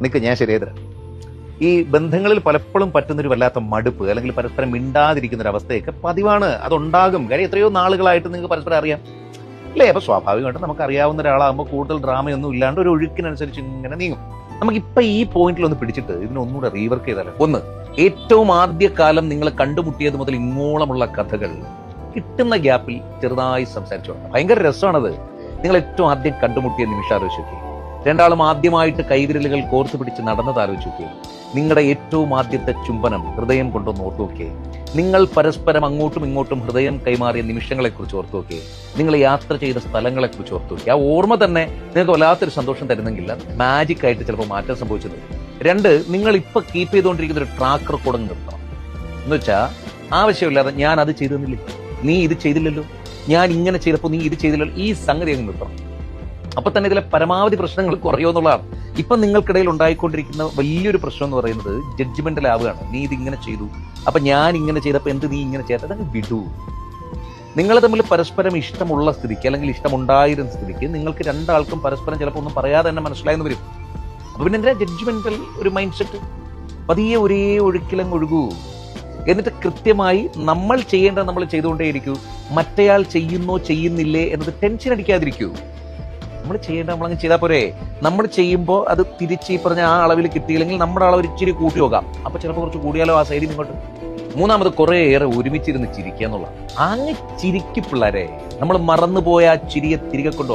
നിൽക്ക് ഞാൻ ശരിയേതര ഈ ബന്ധങ്ങളിൽ പലപ്പോഴും പറ്റുന്നൊരു വല്ലാത്ത മടുപ്പ് അല്ലെങ്കിൽ പരസ്പരം മിണ്ടാതിരിക്കുന്ന ഒരു അവസ്ഥയൊക്കെ പതിവാണ്. അതുണ്ടാകും. കാര്യം എത്രയോ നാളുകളായിട്ട് നിങ്ങൾക്ക് പരസ്പരം അറിയാം. അല്ലേ? അപ്പൊ സ്വാഭാവികമായിട്ടും നമുക്ക് അറിയാവുന്ന ഒരാളാകുമ്പോൾ കൂടുതൽ ഡ്രാമയൊന്നും ഇല്ലാണ്ട് ഒരു ഒഴുക്കിനനുസരിച്ച് ഇങ്ങനെ നീങ്ങും. നമുക്കിപ്പൊ ഈ പോയിന്റിൽ ഒന്ന് പിടിച്ചിട്ട് ഇതിനൊന്നുകൂടെ റീവർക്ക് ചെയ്താലോ? ഒന്ന് ഏറ്റവും ആദ്യകാലം നിങ്ങൾ കണ്ടുമുട്ടിയത് മുതൽ ഇങ്ങോളമുള്ള കഥകൾ കിട്ടുന്ന ഗ്യാപ്പിൽ ചെറുതായി സംസാരിച്ചു. ഭയങ്കര രസമാണത്. നിങ്ങൾ ഏറ്റവും ആദ്യം കണ്ടുമുട്ടിയ നിമിഷം ആലോചിച്ച് നോക്കി രണ്ടാളും ആദ്യമായിട്ട് കൈവിരലുകൾ കോർത്തു പിടിച്ച് നടന്നത് നിങ്ങളുടെ ഏറ്റവും ആദ്യത്തെ ചുംബനം ഹൃദയം കൊണ്ടൊന്ന് ഓർത്തു നിങ്ങൾ പരസ്പരം അങ്ങോട്ടും ഇങ്ങോട്ടും ഹൃദയം കൈമാറിയ നിമിഷങ്ങളെക്കുറിച്ച് ഓർത്തു നോക്കിയേ. നിങ്ങൾ യാത്ര ചെയ്ത സ്ഥലങ്ങളെക്കുറിച്ച് ഓർത്തു നോക്കി ആ ഓർമ്മ തന്നെ നിങ്ങൾക്ക് വല്ലാത്തൊരു സന്തോഷം തരുന്നെങ്കിൽ മാജിക് ആയിട്ട് ചിലപ്പോൾ മാറ്റം സംഭവിച്ചത്. രണ്ട് നിങ്ങൾ ഇപ്പൊ കീപ്പ് ചെയ്തുകൊണ്ടിരിക്കുന്ന ഒരു ട്രാക്ക് റെക്കോർഡ് നിർത്തണം. എന്ന് വെച്ചാൽ ആവശ്യമില്ലാതെ ഞാൻ അത് ചെയ്തെന്നില്ല നീ ഇത് ചെയ്തില്ലല്ലോ. ഞാൻ ഇങ്ങനെ ചെയ്തപ്പോൾ നീ ഇത് ചെയ്തില്ലല്ലോ. ഈ സംഗതി അങ്ങ് നിർത്തണം. അപ്പൊ തന്നെ ഇതിലെ പരമാവധി പ്രശ്നങ്ങൾ കുറയുമെന്നുള്ളതാണ് ഇപ്പൊ നിങ്ങൾക്കിടയിൽ ഉണ്ടായിക്കൊണ്ടിരിക്കുന്ന വലിയൊരു പ്രശ്നം എന്ന് പറയുന്നത് ജഡ്ജ്മെന്റൽ ആവുകയാണ് നീ ഇത് ഇങ്ങനെ ചെയ്തു. അപ്പൊ ഞാൻ ഇങ്ങനെ ചെയ്തപ്പോ എന്ത് നീ ഇങ്ങനെ ചെയ്തത്? അതങ്ങ് വിടൂ. നിങ്ങൾ തമ്മിൽ പരസ്പരം ഇഷ്ടമുള്ള സ്ഥിതിക്ക് അല്ലെങ്കിൽ ഇഷ്ടമുണ്ടായിരുന്ന സ്ഥിതിക്ക് നിങ്ങൾക്ക് രണ്ടാൾക്കും പരസ്പരം ചിലപ്പോൾ ഒന്നും പറയാതെ തന്നെ മനസ്സിലായെന്ന് വരും. അപ്പൊ പിന്നെ എന്താ ജഡ്ജ്മെന്റൽ ഒരു മൈൻഡ് സെറ്റ് പതിയെ ഒരേ ഒഴുക്കിലങ്ങ് ഒഴുകൂ. എന്നിട്ട് കൃത്യമായി നമ്മൾ ചെയ്യേണ്ടത് നമ്മൾ ചെയ്തുകൊണ്ടേയിരിക്കൂ. മറ്റേയാൾ ചെയ്യുന്നോ ചെയ്യുന്നില്ലേ എന്നത് ടെൻഷൻ അടിക്കാതിരിക്കൂ. നമ്മൾ ചെയ്യേണ്ട നമ്മളങ്ങ് ചെയ്താൽ പോരെ. നമ്മൾ ചെയ്യുമ്പോൾ അത് തിരിച്ച് ഈ പറഞ്ഞ ആ അളവിൽ കിട്ടിയില്ലെങ്കിൽ നമ്മുടെ അളവ് ഇച്ചിരി കൂട്ടി നോക്കാം. അപ്പൊ ചിലപ്പോൾ കുറച്ച് കൂടിയാലോ ആ സൈഡിൽ ഇങ്ങോട്ട്. മൂന്നാമത് കുറെ ഏറെ ഒരുമിച്ചിരുന്ന് ചിരിക്കുക എന്നുള്ള അങ്ങ് ചിരിക്ക് പിള്ളേരെ. നമ്മൾ മറന്നുപോയ ആ ചിരിയെ തിരികെ കൊണ്ടുപോകാം